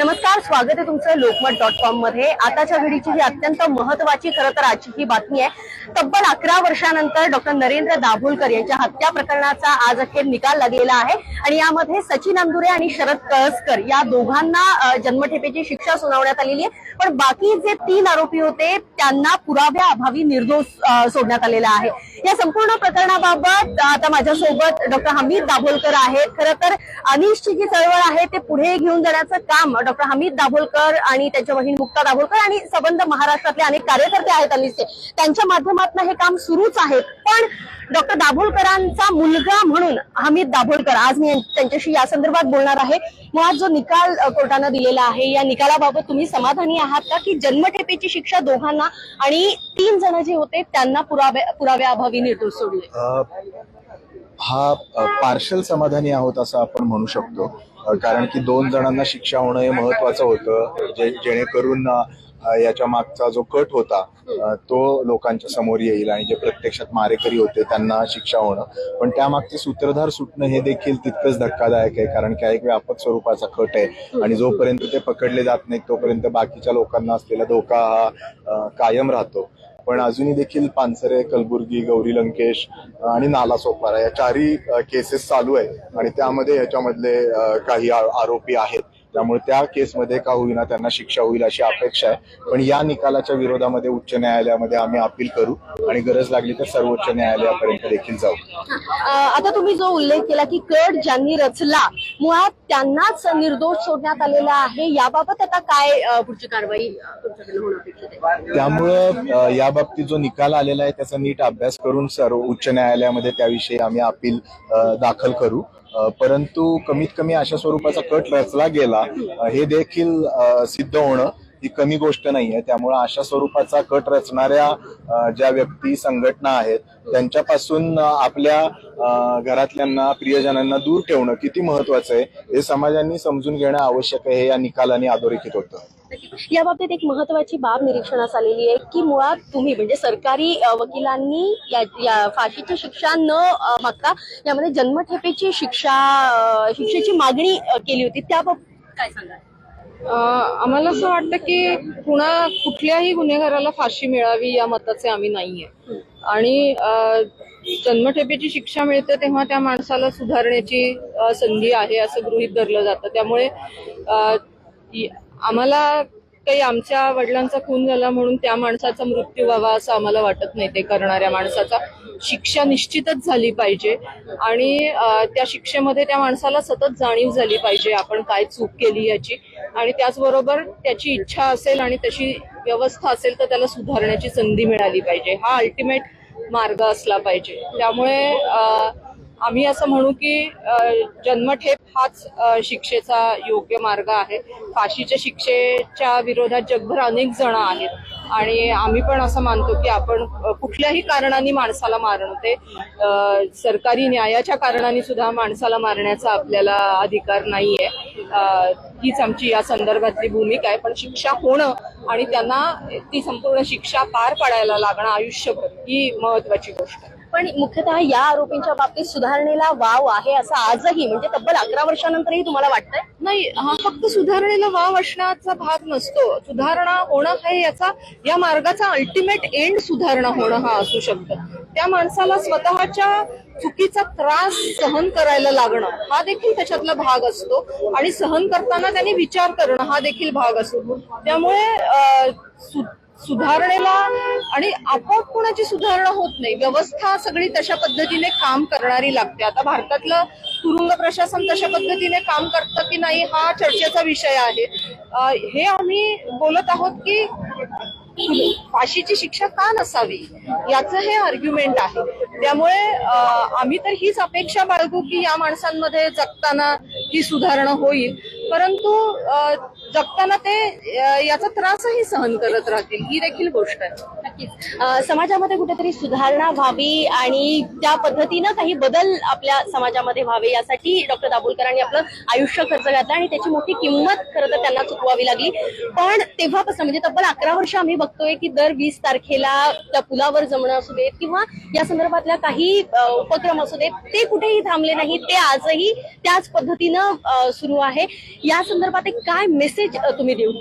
नमस्कार स्वागत आहे तुमचं लोकमत डॉट कॉममध्ये. आताच्या घडीची ही अत्यंत महत्वाची खरं तर आजची ही बातमी आहे. तब्बल अकरा वर्षानंतर डॉक्टर नरेंद्र दाभोलकर यांच्या हत्या प्रकरणाचा आज अखेर निकाल लागलेला आहे. आणि यामध्ये सचिन अंदुरे आणि शरद कळसकर या दोघांना जन्मठेपेची शिक्षा सुनावण्यात आलेली आहे. पण बाकी जे तीन आरोपी होते त्यांना पुराव्या अभावी निर्दोष सोडण्यात आलेला आहे. या संपूर्ण प्रकरणाबाबत आता माझ्यासोबत डॉक्टर हमीद दाभोलकर आहेत. खरं तर अनिशची जी चळवळ आहे ते पुढे घेऊन जाण्याचं काम डॉक्टर हमीद दाभोलकर आणि त्यांच्या बहीण मुक्ता दाभोलकर आणि सबंध महाराष्ट्रातले अनेक कार्यकर्ते आहेत अनिशचे त्यांच्या माध्यमातून हे काम सुरूच आहे. पण डॉक्टर दाभोलकरांचा मुलगा म्हणून हमीद दाभोलकर आज मी त्यांच्याशी या संदर्भात बोलणार आहे. मुळात जो निकाल कोर्टानं दिलेला आहे या निकालाबाबत तुम्ही समाधानी आहात का की जन्मठेपेची शिक्षा दोघांना आणि तीन जण जे होते त्यांना पुराव्या पुराव्याअभावी निर्दोष सोडले? हा पार्शल समाधानी आहोत असं आपण म्हणू शकतो. कारण की दोन जणांना शिक्षा होणं हे महत्वाचं होतं. जे जेणेकरून याच्या मागचा जो कट होता तो लोकांच्या समोर येईल आणि जे प्रत्यक्षात मारेकरी होते त्यांना शिक्षा होणं. पण त्यामागचे सूत्रधार सुटणं हे देखील तितकंच धक्कादायक आहे कारण की एक व्यापक स्वरूपाचा कट आहे. आणि जोपर्यंत ते पकडले जात नाहीत तोपर्यंत बाकीच्या लोकांना असलेला धोका हा कायम राहतो. पण अजूनही देखील पानसरे कलबुर्गी गौरी लंकेश आणि नाला सोपारा या चारही केसेस चालू आहेत. आणि त्यामध्ये याच्यामधले काही आरोपी आहेत. त्यामुळे त्या केसमध्ये का होईना त्यांना शिक्षा होईल अशी अपेक्षा आहे. पण या निकालाच्या विरोधामध्ये उच्च न्यायालयामध्ये आम्ही अपील करू आणि गरज लागली तर सर्वोच्च न्यायालयापर्यंत देखील जाऊ. आता तुम्ही जो उल्लेख केला की कट ज्यांनी रचला मुळात त्यांनाच निर्दोष सोडण्यात आलेला आहे. याबाबत आता काय पुढची कारवाई त्यामुळं या बाबतीत जो निकाल आलेला आहे त्याचा नीट अभ्यास करून सर्व उच्च न्यायालयामध्ये त्याविषयी आम्ही अपील दाखल करू. परंतु कमीत कमी अशा स्वरूपाचा कट रचला गेला हे देखील सिद्ध होणं ही कमी गोष्ट नाहीये. त्यामुळे अशा स्वरूपाचा कट रचणाऱ्या ज्या व्यक्ती संघटना आहेत त्यांच्यापासून आपल्या घरातल्यांना प्रियजनांना दूर ठेवणं किती महत्वाचं आहे हे समाजांनी समजून घेणं आवश्यक आहे हे या निकालाने अधोरेखित होतं. या बाबतीत एक महत्वाची बाब निरीक्षणास आलेली आहे की मुळात तुम्ही म्हणजे सरकारी वकिलांनी या, या फाशीची शिक्षा न मागता यामध्ये जन्मठेपेची शिक्षा शिक्षेची मागणी केली होती. त्याबाबत काय सांगा आम्हाला असं वाटतं की कुणा कुठल्याही गुन्हेगाराला फाशी मिळावी या मताचे आम्ही नाहीये. आणि जन्मठेपेची शिक्षा मिळते तेव्हा त्या माणसाला सुधारण्याची संधी आहे असं गृहित धरलं जातं. त्यामुळे आम्हाला काही आमच्या वडिलांचा खून झाला म्हणून त्या माणसाचा मृत्यू व्हावा असं आम्हाला वाटत नाही. ते करणाऱ्या माणसाचा शिक्षा निश्चितच झाली पाहिजे. आणि त्या शिक्षेमध्ये त्या माणसाला सतत जाणीव झाली पाहिजे आपण काय चूक केली याची. आणि त्याचबरोबर त्याची इच्छा असेल आणि तशी व्यवस्था असेल तर त्याला सुधारण्याची संधी मिळाली पाहिजे. हा अल्टिमेट मार्ग असला पाहिजे. त्यामुळे आम्ही असं म्हणू की जन्मठेप हाच शिक्षेचा योग्य मार्ग आहे. फाशीच्या शिक्षेच्या विरोधात जगभर अनेक जण आहेत. आणि आम्ही पण असं मानतो की आपण कुठल्याही कारणाने माणसाला मारणं ते सरकारी न्यायाच्या कारणाने सुद्धा माणसाला मारण्याचा आपल्याला अधिकार नाहीये. आहे हीच आमची या संदर्भातली भूमिका आहे. पण शिक्षा होणं आणि त्यांना ती संपूर्ण शिक्षा पार पाडायला लागणं आयुष्यभर ही महत्वाची गोष्ट आहे. पण मुख्यतः या आरोपींच्या बाबतीत सुधारणेला वाव आहे असं आजही म्हणजे तब्बल अकरा वर्षानंतरही तुम्हाला वाटतंय? नाही हा फक्त सुधारणेला वाव असण्याचा भाग नसतो. सुधारणा होणं हे याचा या मार्गाचा अल्टिमेट एंड सुधारणा होणं हा असू शकतं. त्या माणसाला स्वतःच्या चुकीचा त्रास सहन करायला लागणं हा देखील त्याच्यातला भाग असतो. आणि सहन करताना त्यांनी विचार करणं हा देखील भाग असतो. त्यामुळे सु- सुधारणेला आणि आपोआप कोणाची सुधारणा होत नाही व्यवस्था सगळी तशा पद्धतीने काम करणारी लागते. आता भारतातलं तुरुंग प्रशासन तशा पद्धतीने काम करतं की नाही हा चर्चेचा विषय आहे. हे आम्ही बोलत आहोत की फाशीची शिक्षा का नसावी? याचं हे आर्ग्युमेंट आहे. त्यामुळे आम्ही तर हीच अपेक्षा बाळगू की या माणसांमध्ये जगताना ही सुधारणा होईल. परंतु जगताना ते याचा त्रासही सहन करत राहतील. ही देखील गोष्ट आहे. नक्कीच. समाजामध्ये कुठेतरी सुधारणा व्हावी आणि त्या पद्धतीनं काही बदल आपल्या समाजामध्ये व्हावे यासाठी डॉक्टर दाभोलकरांनी आपलं आयुष्य खर्च घातलं आणि त्याची मोठी किंमत खरं तर त्यांना चुकवावी लागली. पण तेव्हापासून म्हणजे तब्बल अकरा वर्ष आम्ही बघतोय की दर वीस तारखेला त्या पुलावर जमणं असू देत किंवा या संदर्भातल्या काही उपक्रम असू देत ते कुठेही थांबले नाही ते आजही त्याच पद्धतीनं सुरू आहे. या संदर्भात एक काय मेसेज मेसेज तुम्ही देऊ.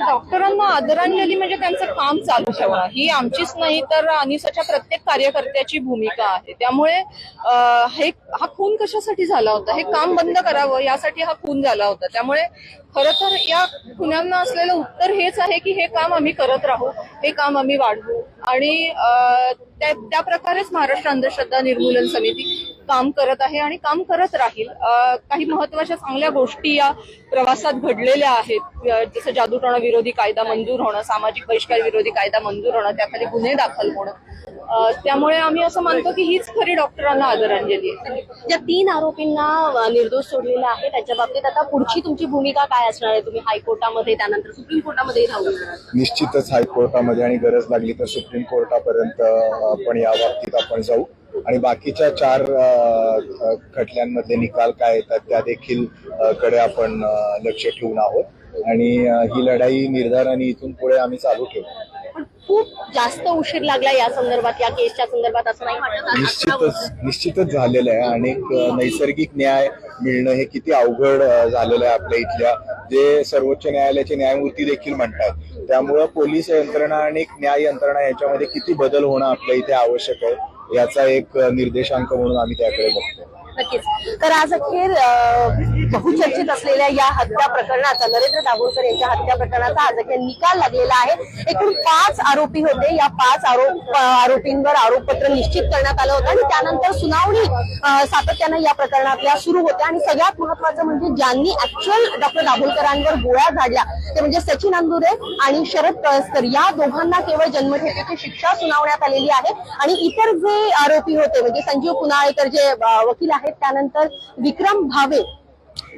डॉक्टरांना आदरांजली म्हणजे त्यांचं काम चालू ठेवणं ही आमचीच नाही तर अनिसाच्या प्रत्येक कार्यकर्त्याची भूमिका आहे. त्यामुळे हे हा खून कशासाठी झाला होता? हे काम बंद करावं यासाठी हा खून झाला होता. त्यामुळे खरं तर या खुन्यांना असलेलं उत्तर हेच आहे की हे काम आम्ही करत राहू हे काम आम्ही वाढवू. आणि त्या प्रकारेच महाराष्ट्र अंधश्रद्धा निर्मूलन समिती काम करत आहे आणि काम करत राहील. काही महत्त्वाच्या चांगल्या गोष्टी या प्रवासात घडलेल्या आहेत. जसं जादूटोणा विरोधी कायदा मंजूर होणं सामाजिक बहिष्कार विरोधी कायदा मंजूर होणं त्याखाली गुन्हे दाखल होणं. त्यामुळे आम्ही असं मानतो की हीच खरी डॉक्टरांना आदरांजली आहे. ज्या तीन आरोपींना निर्दोष सोडलेलं आहे. त्यांच्या बाबतीत आता पुढची तुमची भूमिका काय असणार आहे? तुम्ही हायकोर्टामध्ये त्यानंतर सुप्रीम कोर्टामध्ये राहू निश्चितच हायकोर्टामध्ये आणि गरज लागली तर सुप्रीम कोर्टापर्यंत आपण या बाबतीत आपण जाऊ. आणि बाकीच्या चार खटल्यांमधले निकाल काय येतात त्या देखील कडे आपण लक्ष ठेवून आहोत. आणि ही लढाई निर्धाराने इथून पुढे आम्ही चालू ठेवू. खूप जास्त उशीर लागला या संदर्भात या केसच्या संदर्भात असं नाही वाटत? निश्चितच निश्चितच झालेलं आहे. आणि एक नैसर्गिक न्याय मिळणं हे किती अवघड झालेलं आहे आपल्या इथल्या. जे सर्वोच्च न्यायालयाचे न्यायमूर्ती देखील म्हणतात त्यामुळं पोलीस यंत्रणा आणि न्याय यंत्रणा याच्यामध्ये किती बदल होणं आपल्या इथे आवश्यक आहे. याचा एक निर्देशांक म्हणून आम्ही त्याकडे बघतो नक्कीच. तर आज अखेर बहुचर्चित असलेल्या या हत्या प्रकरणाचा नरेंद्र दाभोळकर यांच्या हत्या प्रकरणाचा आज अखेर निकाल लागलेला आहे. एकूण पाच आरोपी होते. या पाच आरोप आरोपींवर आरोपपत्र निश्चित करण्यात आलं होतं आणि त्यानंतर सुनावणी सातत्यानं या प्रकरणातल्या सुरू होत्या. आणि सगळ्यात महत्वाचं म्हणजे ज्यांनी ऍक्च्युअल डॉक्टर दाभोळकरांवर गोळ्या झाडल्या ते म्हणजे सचिन अंदुरे आणि शरद कळसकर. या दोघांना केवळ जन्मठेपेची शिक्षा सुनावण्यात आलेली आहे. आणि इतर जे आरोपी होते म्हणजे संजीव पुनाळेकर जे वकील आहेत त्यानंतर विक्रम भावे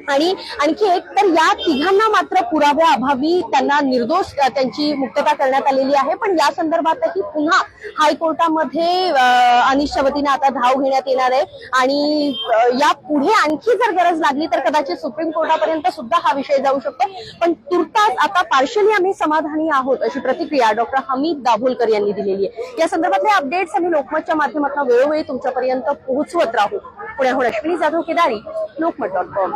आणि आणखी एक तर या तिघांना मात्र पुराव्या अभावी त्यांना निर्दोष त्यांची मुक्तता करण्यात आलेली आहे. पण या संदर्भातही पुन्हा हायकोर्टामध्ये अनिशच्या वतीने आता धाव घेण्यात येणार आहे. आणि या पुढे आणखी जर गरज लागली तर कदाचित सुप्रीम कोर्टापर्यंत सुद्धा हा विषय जाऊ शकतो. पण तुर्तास आता पार्शली आम्ही समाधानी आहोत अशी प्रतिक्रिया डॉक्टर हमीद दाभोलकर यांनी दिलेली आहे. या संदर्भातले अपडेट्स आम्ही लोकमतच्या माध्यमातून वेळोवेळी तुमच्यापर्यंत पोहोचवत राहू. पुण्याहून अश्विनी जाधव केदारी लोकमत डॉट कॉम